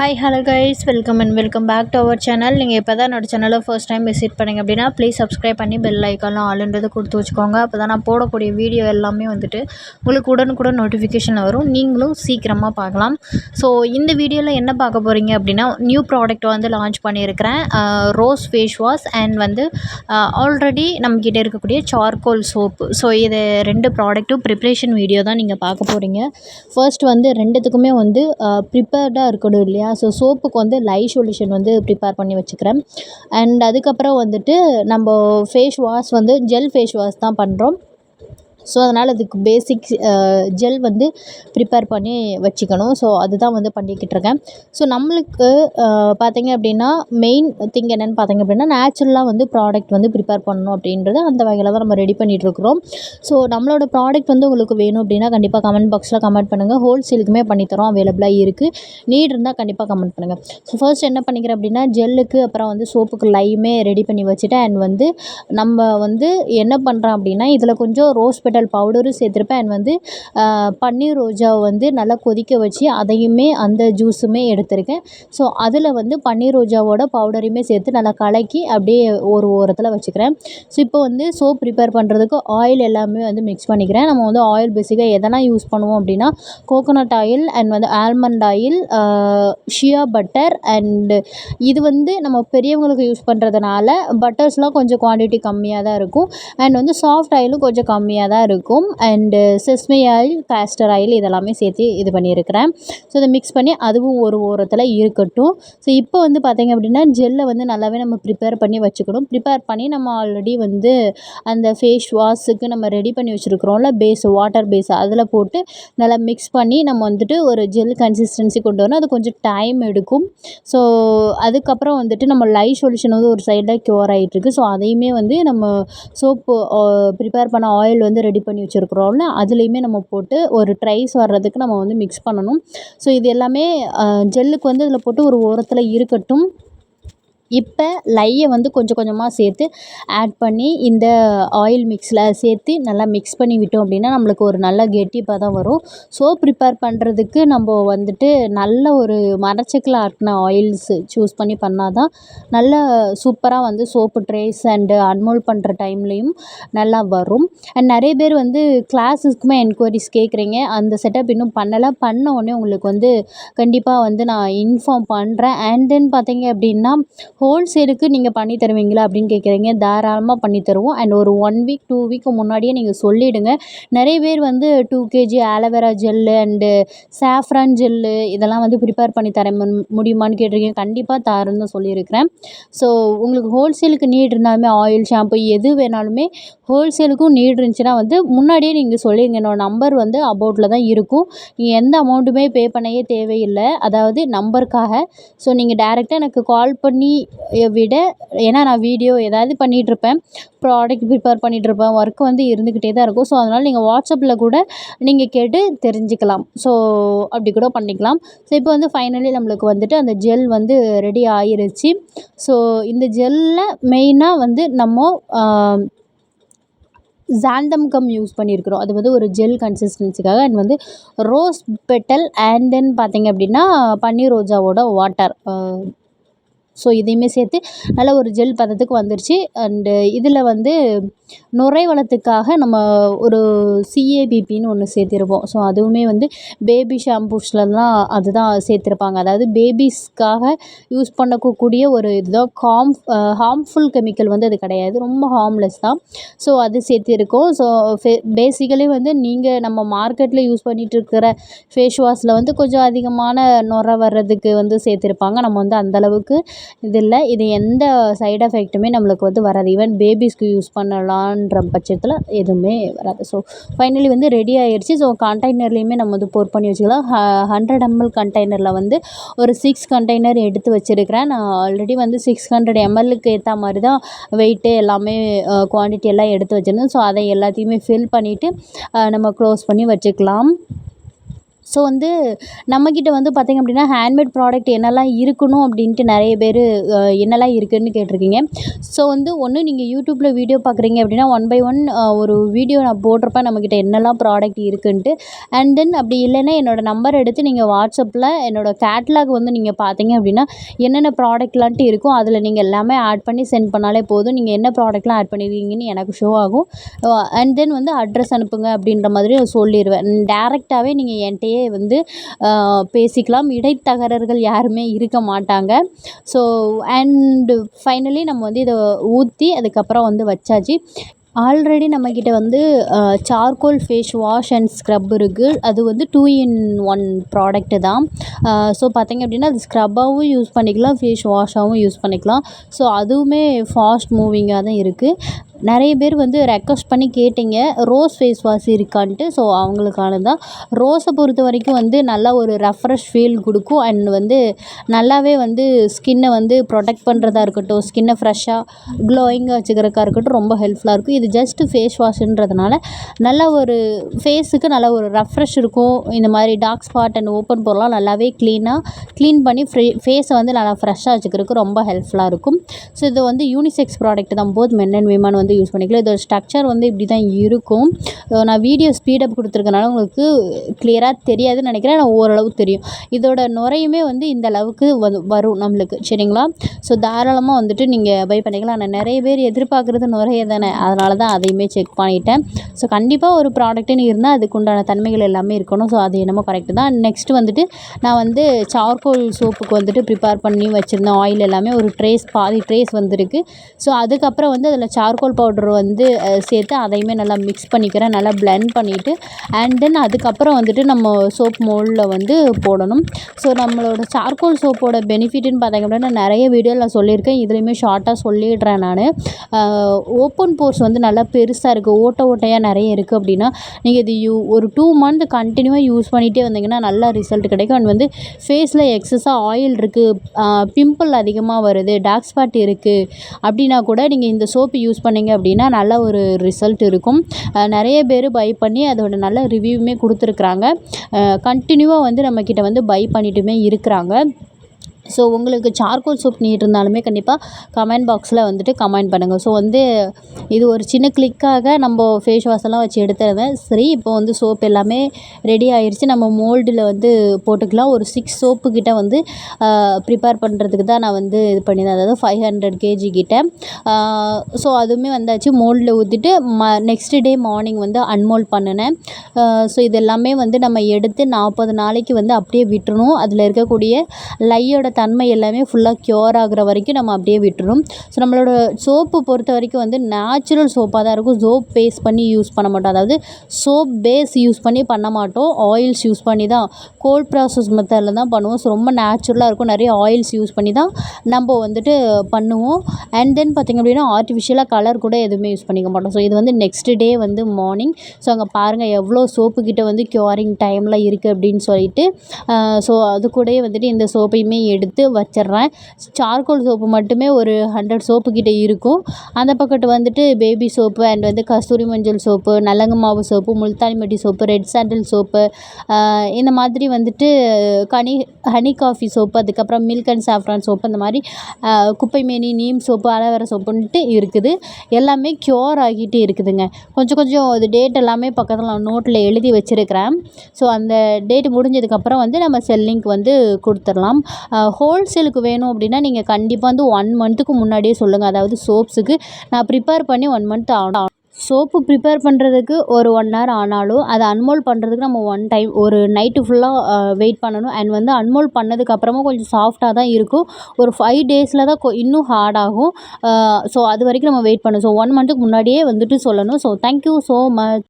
Hi hello guys welcome and welcome back to our channel நீங்கள் இப்போ தான் என்னோடய சேனலை ஃபர்ஸ்ட் டைம் விசிட் பண்ணிங்க அப்படின்னா ப்ளீஸ் சப்ஸ்கிரைப் பண்ணி பெல் ஐக்கான்லாம் ஆளுன்றது கொடுத்து வச்சுக்கோங்க. அப்போ தான் நான் போடக்கூடிய வீடியோ எல்லாமே வந்துட்டு உங்களுக்கு உடனுக்குடன் நோட்டிஃபிகேஷன் வரும். நீங்களும் சீக்கிரமாக பார்க்கலாம். ஸோ இந்த வீடியோவில் என்ன பார்க்க போகிறீங்க அப்படின்னா நியூ ப்ராடக்ட் வந்து லான்ச் பண்ணியிருக்கிறேன். ரோஸ் ஃபேஸ் வாஷ் அண்ட் வந்து ஆல்ரெடி நம்மக்கிட்ட இருக்கக்கூடிய சார்கோல் சோப்பு ஸோ இது ரெண்டு ப்ராடக்ட்டும் ப்ரிப்ரேஷன் வீடியோ தான் நீங்கள் பார்க்க போகிறீங்க ஃபர்ஸ்ட் வந்து ரெண்டுத்துக்குமே வந்து ப்ரிப்பேர்டாக இருக்கணும் இல்லையா? ஸோ சோப்புக்கு வந்து லை சொல்யூஷன் வந்து ப்ரிப்பேர் பண்ணி வச்சுக்கிறேன். அண்ட் அதுக்கப்புறம் வந்துட்டு நம்ம ஃபேஸ் வாஷ் வந்து ஜெல் ஃபேஸ் வாஷ் தான் பண்ணுறோம் ஸோ அதனால் அதுக்கு பேசிக் ஜெல் வந்து ப்ரிப்பேர் பண்ணி வச்சுக்கணும். ஸோ அதுதான் வந்து பண்ணிக்கிட்டு இருக்கேன். ஸோ நம்மளுக்கு பார்த்திங்க அப்படின்னா மெயின் திங் என்னென்னு பார்த்திங்க அப்படின்னா நேச்சுரலாக வந்து ப்ராடக்ட் வந்து ப்ரிப்பேர் பண்ணணும் அப்படின்றது அந்த வகையில் தான் நம்ம ரெடி பண்ணிகிட்ருக்குறோம் ஸோ நம்மளோட ப்ராடக்ட் வந்து உங்களுக்கு வேணும் அப்படின்னா கண்டிப்பாக கமெண்ட் பாக்ஸில் கமெண்ட் பண்ணுங்கள் ஹோல்சேலுக்குமே பண்ணித்தரோம் அவைலபிளாக இருக்குது நீட் இருந்தால் கண்டிப்பாக கமெண்ட் பண்ணுங்கள் ஸோ ஃபர்ஸ்ட் என்ன பண்ணிக்கிறேன் அப்படின்னா ஜெல்லுக்கு அப்புறம் வந்து சோப்புக்கு லைமே ரெடி பண்ணி வச்சுட்டேன் அண்ட் வந்து நம்ம வந்து என்ன பண்ணுறோம் அப்படின்னா இதில் கொஞ்சம் ரோஸ் ஹாஸ்பிட்டல் பவுடரும் சேர்த்துருப்பேன். அண்ட் வந்து பன்னீர் ரோஜாவை வந்து நல்லா கொதிக்க வச்சு அதையுமே அந்த ஜூஸுமே எடுத்திருக்கேன். ஸோ அதில் வந்து பன்னீர் ரோஜாவோட பவுடரையுமே சேர்த்து நல்லா கலக்கி அப்படியே ஒரு ஓரத்தில் வச்சுக்கிறேன். ஸோ இப்போ வந்து சோப் ப்ரிப்பேர் பண்ணுறதுக்கு ஆயில் எல்லாமே வந்து மிக்ஸ் பண்ணிக்கிறேன். நம்ம வந்து ஆயில் பேசிக்காக எதனா யூஸ் பண்ணுவோம் அப்படின்னா கோகோனட் ஆயில் அண்ட் வந்து almond oil shea butter and இது வந்து நம்ம பெரியவங்களுக்கு யூஸ் பண்ணுறதுனால பட்டர்ஸ்லாம் கொஞ்சம் குவான்டிட்டி கம்மியாக தான் இருக்கும். அண்ட் வந்து சாஃப்ட் ஆயிலும் கொஞ்சம் கம்மியாக தான் இருக்கும். And sesame oil castor oil இதெல்லாமே சேர்த்து இது பண்ணியிருக்கிறேன். ஸோ இதை மிக்ஸ் பண்ணி அதுவும் ஒரு ஓரத்தில் இருக்கட்டும். ஸோ இப்போ வந்து பார்த்திங்க அப்படின்னா ஜெல்லை வந்து நல்லாவே நம்ம ப்ரிப்பேர் பண்ணி வச்சுக்கணும். ப்ரிப்பேர் பண்ணி நம்ம ஆல்ரெடி வந்து அந்த ஃபேஸ் வாஷுக்கு நம்ம ரெடி பண்ணி வச்சுருக்குறோம்ல பேஸ் வாட்டர் பேஸ் அதில் போட்டு நல்லா மிக்ஸ் பண்ணி நம்ம வந்துட்டு ஒரு ஜெல் கன்சிஸ்டன்சி கொண்டு வரணும். அது கொஞ்சம் டைம் எடுக்கும். ஸோ அதுக்கப்புறம் வந்துட்டு நம்ம லை சொல்யூஷன் வந்து ஒரு சைடில் க்யூர் ஆகிட்டுருக்கு ஸோ அதையுமே வந்து நம்ம சோப்பு ப்ரிப்பேர் uh, பண்ண ஆயில் வந்து ரெடி பண்ணி வச்சுருக்குறோம்ல அதுலேயுமே நம்ம போட்டு ஒரு ட்ரைஸ் வர்றதுக்கு நம்ம வந்து மிக்ஸ் பண்ணணும். ஸோ இது எல்லாமே ஜெல்லுக்கு வந்து இதில் போட்டு ஒரு ஓரத்தில் இருக்கட்டும். இப்போ லையை வந்து கொஞ்சம் கொஞ்சமாக சேர்த்து ஆட் பண்ணி இந்த ஆயில் மிக்ஸில் சேர்த்து நல்லா மிக்ஸ் பண்ணி விட்டோம் அப்படின்னா நம்மளுக்கு ஒரு நல்ல கெட்டி பதம் வரும். சோப் ப்ரிப்பேர் பண்ணுறதுக்கு நம்ம வந்துட்டு நல்ல ஒரு மரச்சக்கில் ஆட்டின ஆயில்ஸு சூஸ் பண்ணி பண்ணால் தான் நல்ல சூப்பராக வந்து சோப்பு ட்ரேஸ் அண்டு அன்மோல் பண்ணுற டைம்லேயும் நல்லா வரும். அண்ட் நிறைய பேர் வந்து கிளாஸஸ்க்குமே என்கொயரிஸ் கேட்குறீங்க. அந்த செட்டப் இன்னும் பண்ணலை. பண்ண உடனே உங்களுக்கு வந்து கண்டிப்பாக வந்து நான் இன்ஃபார்ம் பண்ணுறேன் அண்ட் தென் பார்த்தீங்க அப்படின்னா ஹோல்சேலுக்கு நீங்கள் பண்ணி தருவீங்களா அப்படின்னு கேட்குறீங்க தாராளமாக பண்ணி தருவோம். அண்ட் ஒரு ஒன் வீக் டூ வீக் முன்னாடியே நீங்கள் சொல்லிவிடுங்க நிறைய பேர் வந்து two KG aloe vera gel and saffron gel இதெல்லாம் வந்து ப்ரிப்பேர் பண்ணி தர முடியுமான்னு கேட்டிருக்கீங்க. கண்டிப்பாக தரேன்னு சொல்லியிருக்கிறேன். ஸோ உங்களுக்கு ஹோல்சேலுக்கு நீட் இருந்தாலுமே ஆயில் ஷாம்பு எது வேணாலுமே ஹோல்சேலுக்கும் நீட் இருந்துச்சுன்னா வந்து முன்னாடியே நீங்கள் சொல்லிடுங்க. என்னோடய நம்பர் வந்து அபவுட்டில் தான் இருக்கும். நீங்கள் எந்த அமௌண்ட்டுமே பே பண்ணவே தேவையில்லை. அதாவது நம்பருக்காக ஸோ நீங்கள் டேரெக்டாக எனக்கு கால் பண்ணி விட ஏன்னா நான் வீடியோ ஏதாவது பண்ணிகிட்ருப்பேன் ப்ராடக்ட் ப்ரிப்பேர் பண்ணிகிட்ருப்பேன் ஒர்க் வந்து இருந்துக்கிட்டே தான் இருக்கும். ஸோ அதனால் நீங்கள் வாட்ஸ்அப்பில் கூட நீங்கள் கேட்டு தெரிஞ்சுக்கலாம். ஸோ அப்படி கூட பண்ணிக்கலாம். ஸோ இப்போ வந்து ஃபைனலி நம்மளுக்கு வந்துட்டு அந்த ஜெல் வந்து ரெடி ஆயிருச்சு. ஸோ இந்த ஜெல்லில் மெயினாக வந்து நம்ம ஜாந்தம் கம் யூஸ் பண்ணியிருக்கிறோம். அது வந்து ஒரு ஜெல் கன்சிஸ்டன்சிக்காக அண்ட் வந்து ரோஸ் பெட்டல் அண்ட் தென் பார்த்திங்க அப்படின்னா பன்னீர் ரோஜாவோட வாட்டர் ஸோ இதையுமே சேர்த்து நல்ல ஒரு ஜெல் பதத்துக்கு வந்துருச்சு. அண்டு இதில் வந்து நுரை வளத்துக்காக நம்ம ஒரு சிஏபிபின்னு ஒன்று சேர்த்திருப்போம். ஸோ அதுவுமே வந்து பேபி ஷாம்பூஸ்லலாம் அதுதான் சேர்த்துருப்பாங்க. அதாவது பேபிஸ்க்காக யூஸ் பண்ணக்கூடிய ஒரு இதுதான் காம் ஹார்ம்ஃபுல் கெமிக்கல் வந்து அது கிடையாது. ரொம்ப ஹார்ம்லெஸ் தான். ஸோ அது சேர்த்திருக்கோம். ஸோ ஃபே பேசிக்கலி வந்து நீங்கள் நம்ம மார்க்கெட்டில் யூஸ் பண்ணிகிட்ருக்கிற ஃபேஸ் வாஷில் வந்து கொஞ்சம் அதிகமான நுரை வர்றதுக்கு வந்து சேர்த்துருப்பாங்க. நம்ம வந்து அந்தளவுக்கு இது இல்லை. இது எந்த சைட் எஃபெக்ட்டுமே நம்மளுக்கு வந்து வராது. ஈவன் பேபிஸ்க்கு யூஸ் பண்ணலாம். பண்ணலான்ற பட்சத்தில் எதுவுமே வராது. ஸோ ஃபைனலி வந்து ரெடி ஆயிடுச்சு ஸோ கண்டெய்னர்லேயுமே நம்ம வந்து போர் பண்ணி வச்சுக்கலாம். ஹண்ட்ரட் எம்எல் கண்டெய்னரில் வந்து ஒரு சிக்ஸ் கண்டெய்னர் எடுத்து வச்சுருக்கிறேன். நான் ஆல்ரெடி வந்து சிக்ஸ் ஹண்ட்ரட் எம்எல்லுக்கு ஏற்ற மாதிரி தான் வெயிட்டு எல்லாமே குவான்டிட்டி எல்லாம் எடுத்து வச்சுருந்தேன். ஸோ அதை எல்லாத்தையுமே ஃபில் பண்ணிவிட்டு நம்ம க்ளோஸ் பண்ணி வச்சுக்கலாம். ஸோ வந்து நம்மக்கிட்ட வந்து பார்த்திங்க அப்படின்னா ஹேண்ட்மேட் ப்ராடக்ட் என்னெல்லாம் இருக்கணும் அப்படின்ட்டு நிறைய பேர் என்னெல்லாம் இருக்குதுன்னு கேட்டிருக்கீங்க. ஸோ வந்து ஒன்று நீங்கள் யூடியூப்பில் வீடியோ பார்க்குறீங்க அப்படின்னா ஒன் பை ஒன் ஒரு வீடியோ நான் போட்டிருப்பேன் நம்மக்கிட்ட என்னெல்லாம் ப்ராடக்ட் இருக்குன்ட்டு. அண்ட் தென் அப்படி இல்லைன்னா என்னோடய நம்பர் எடுத்து நீங்கள் வாட்ஸ்அப்பில் என்னோடய கேட்லாக் வந்து நீங்கள் பார்த்தீங்க அப்படின்னா என்னென்ன ப்ராடக்ட்லான்ட்டு இருக்கும் அதில் நீங்கள் எல்லாமே ஆட் பண்ணி சென்ட் பண்ணாலே போதும். நீங்கள் என்ன ப்ராடக்ட்லாம் ஆட் பண்ணிடுவீங்கன்னு எனக்கு ஷோ ஆகும். அண்ட் தென் வந்து அட்ரஸ் அனுப்புங்க அப்படின்ற மாதிரி சொல்லிடுவேன் டேரெக்டாகவே நீங்கள் என்கிட்டயே வந்து பேசிக்கலாம். இடைத்தகரர்கள் யாருமே இருக்க மாட்டாங்க. ஸோ அண்டு ஃபைனலி நம்ம வந்து இதை ஊற்றி அதுக்கப்புறம் வந்து வச்சாச்சு. ஆல்ரெடி நம்மக்கிட்ட வந்து charcoal face wash and scrub இருக்குது அது வந்து டூ இன் ஒன் ப்ராடக்ட்டு தான். ஸோ பார்த்திங்க அப்படின்னா அது ஸ்க்ரப்பாகவும் யூஸ் பண்ணிக்கலாம் ஃபேஸ் வாஷாகவும் யூஸ் பண்ணிக்கலாம். ஸோ அதுவுமே ஃபாஸ்ட் மூவிங்காக தான் இருக்குது நிறைய பேர் வந்து ரெக்வஸ்ட் பண்ணி கேட்டீங்க ரோஸ் ஃபேஸ் வாஷ் இருக்கான்ட்டு. ஸோ அவங்களுக்கானது தான் ரோஸை பொறுத்த வரைக்கும் வந்து நல்லா ஒரு ரெஃப்ரெஷ் ஃபீல் கொடுக்கும். அண்ட் வந்து நல்லாவே வந்து ஸ்கின்னை வந்து ப்ரொடெக்ட் பண்ணுறதா இருக்கட்டும் ஸ்கின்னை ஃப்ரெஷ்ஷாக க்ளோயிங்காக வச்சுக்கிறக்கா இருக்கட்டும் ரொம்ப ஹெல்ப்ஃபுல்லாக இருக்கும். இது ஜஸ்ட்டு ஃபேஸ் வாஷ்ன்றதுனால நல்ல ஒரு ஃபேஸுக்கு நல்ல ஒரு ரெஃப்ரெஷ் இருக்கும். இந்த மாதிரி டார்க் ஸ்பாட் அண்ட் ஓப்பன் போடலாம். நல்லாவே க்ளீனாக க்ளீன் பண்ணி ஃப்ரே ஃபேஸை வந்து நல்லா ஃப்ரெஷ்ஷாக வச்சுக்கிறதுக்கு ரொம்ப ஹெல்ப்ஃபுல்லாக இருக்கும். ஸோ இது வந்து யூனிசெக்ஸ் ப்ராடக்ட் தான். போத் மென் அண்ட் விமன் வந்து வந்து யூஸ் பண்ணிக்கலாம். இதோட ஸ்ட்ரக்சர் வந்து இப்படி தான் இருக்கும் நான் வீடியோ ஸ்பீடப் கொடுத்துருக்கனால உங்களுக்கு கிளியராக தெரியாதுன்னு நினைக்கிறேன். ஆனால் ஓரளவு தெரியும். இதோட நுரையுமே வந்து இந்த அளவுக்கு வரும் நம்மளுக்கு. சரிங்களா? ஸோ தாராளமாக வந்துட்டு நீங்கள் பை பண்ணிக்கலாம். ஆனால் நிறைய பேர் எதிர்பார்க்குறது நுரைய தானே. அதனால தான் அதையுமே செக் பண்ணிட்டேன். ஸோ கண்டிப்பாக ஒரு ப்ராடக்ட்டுன்னு இருந்தால் அதுக்குண்டான தன்மைகள் எல்லாமே இருக்கணும். ஸோ அது என்னமோ கரெக்டு தான். நெக்ஸ்ட்டு வந்துட்டு நான் வந்து சார்கோல் சோப்புக்கு வந்துட்டு ப்ரிப்பேர் பண்ணி வச்சுருந்தேன் ஆயில் எல்லாமே ஒரு ட்ரேஸ் பாதி ட்ரேஸ் வந்திருக்கு. ஸோ அதுக்கப்புறம் வந்து அதில் சார்கோல் பவுட்ரு வந்து சேர்த்து அதையுமே நல்லா மிக்ஸ் பண்ணிக்கிறேன். நல்லா பிளெண்ட் பண்ணிவிட்டு அண்ட் தென் அதுக்கப்புறம் வந்துட்டு நம்ம சோப் மோல்டில் வந்து போடணும். ஸோ நம்மளோட சார்கோல் சோப்போட பெனிஃபிட்டுன்னு பார்த்திங்க அப்படின்னா நிறைய வீடியோவில் நான் சொல்லியிருக்கேன். இதுலேயுமே ஷார்ட்டாக சொல்லிடுறேன் நான். ஓப்பன் போர்ஸ் வந்து நல்லா பெருசாக இருக்குது ஓட்டை ஓட்டையாக நிறைய இருக்குது அப்படின்னா நீங்கள் இது யூ ஒரு டூ மந்த் கண்டினியூவாக யூஸ் பண்ணிகிட்டே வந்தீங்கன்னா நல்ல ரிசல்ட் கிடைக்கும். அண்ட் வந்து ஃபேஸில் எக்ஸஸாக ஆயில் இருக்குது பிம்பிள் அதிகமாக வருது. டார்க் ஸ்பாட் இருக்குது அப்படின்னா கூட நீங்கள் இந்த சோப்பு யூஸ் பண்ணிங்க அப்படின்னா நல்ல ஒரு ரிசல்ட் இருக்கும். நிறைய பேர் பை பண்ணி அதோட நல்ல ரிவ்யூவுமே கொடுத்துருக்குறாங்க. கண்டினியூவாக வந்து நம்மக்கிட்ட வந்து பை பண்ணிட்டுமே இருக்கிறாங்க. ஸோ உங்களுக்கு சார்கோல் சோப் நீட் இருந்தாலுமே கண்டிப்பாக கமெண்ட் பாக்ஸில் வந்துட்டு கமெண்ட் பண்ணுங்கள் ஸோ வந்து இது ஒரு சின்ன கிளிக்காக நம்ம ஃபேஸ் வாஷ் எல்லாம் வச்சு எடுத்துருந்தேன் சரி இப்போ வந்து சோப் எல்லாமே ரெடி ஆயிடுச்சு நம்ம மோல்டில் வந்து போட்டுக்கலாம். ஒரு சிக்ஸ் சோப்பு கிட்ட வந்து ப்ரிப்பேர் பண்ணுறதுக்கு தான் நான் வந்து இது பண்ணியிருந்தேன். அதாவது ஃபைவ் ஹண்ட்ரட் கேஜி கிட்ட. ஸோ அதுவுமே வந்தாச்சு. மோல்டில் ஊற்றிட்டு ம நெக்ஸ்ட் டே மார்னிங் வந்து அன்மோல்ட் பண்ணினேன். ஸோ இது எல்லாமே வந்து நம்ம எடுத்து நாற்பது நாளைக்கு வந்து அப்படியே விட்டுறணும். அதில் இருக்கக்கூடிய லையோட தன்மை எல்லாமே ஃபுல்லாக க்யூர் ஆகிற வரைக்கும் நம்ம அப்படியே விட்டுரும் ஸோ நம்மளோட சோப்பு பொறுத்த வரைக்கும் வந்து நேச்சுரல் சோப்பாக தான் இருக்கும். சோப் பேஸ் பண்ணி யூஸ் பண்ண மாட்டோம். அதாவது சோப் பேஸ் யூஸ் பண்ணி பண்ண மாட்டோம். ஆயில்ஸ் யூஸ் பண்ணி தான். கோல்ட் ப்ராசஸ் மெத்தடில் தான் பண்ணுவோம். ஸோ ரொம்ப நேச்சுரலாக இருக்கும். நிறைய ஆயில்ஸ் யூஸ் பண்ணி தான் நம்ம வந்துட்டு பண்ணுவோம். அண்ட் தென் பார்த்திங்க அப்படின்னா ஆர்டிஃபிஷியலாக கலர் கூட எதுவுமே யூஸ் பண்ணிக்க மாட்டோம். ஸோ இது வந்து நெக்ஸ்ட் டே வந்து மார்னிங் ஸோ அங்கே பாருங்கள் எவ்வளோ சோப்பு கிட்ட வந்து க்யூரிங் டைமில் இருக்குது அப்படின்னு சொல்லிட்டு ஸோ அது கூடயே வந்துட்டு இந்த சோப்பையுமே எடுத்து எடுத்து வச்சிடுறேன். சார்கோல் சோப்பு மட்டுமே ஒரு ஹண்ட்ரட் சோப்பு கிட்டே இருக்கும். அந்த பக்கத்து வந்துட்டு பேபி சோப்பு அண்ட் வந்து கஸ்தூரி மஞ்சள் சோப்பு நலங்கு மாவு சோப்பு முல்தானி மட்டி சோப்பு ரெட் சாண்டில் சோப்பு இந்த மாதிரி வந்துட்டு கனி ஹனி காஃபி சோப்பு அதுக்கப்புறம் மில்க் அண்ட் சாஃப்ரான் சோப்பு அந்த மாதிரி குப்பைமேனி நீம் சோப்பு அலவர சோப்புன்ட்டு இருக்குது. எல்லாமே க்யூர் ஆகிட்டு இருக்குதுங்க. கொஞ்சம் கொஞ்சம் அது டேட் எல்லாமே பக்கத்தில் நோட்டில் எழுதி வச்சுருக்கிறேன். ஸோ அந்த டேட் முடிஞ்சதுக்கப்புறம் வந்து நம்ம செல்லிங்க்கு வந்து கொடுத்துடலாம். ஹோல்சேலுக்கு வேணும் அப்படின்னா நீங்கள் கண்டிப்பாக வந்து ஒன் மந்த்துக்கு முன்னாடியே சொல்லுங்கள் அதாவது சோப்ஸுக்கு நான் ப்ரிப்பேர் பண்ணி ஒன் மந்த் ஆனால் சோப்பு ப்ரிப்பேர் பண்ணுறதுக்கு ஒரு ஒன் ஹவர் ஆனாலும் அதை அன்மோல் பண்ணுறதுக்கு நம்ம ஒன் டைம் ஒரு நைட்டு ஃபுல்லாக வெயிட் பண்ணணும். அண்ட் வந்து அன்மோல் பண்ணதுக்கப்புறமா கொஞ்சம் சாஃப்டாக தான் இருக்கும். ஒரு ஃபைவ் டேஸில் தான் கொ இன்னும் ஹார்ட் ஆகும். ஸோ அது வரைக்கும் நம்ம வெயிட் பண்ணணும். ஸோ ஒன் மந்த்துக்கு முன்னாடியே வந்துட்டு சொல்லணும். So thank you so much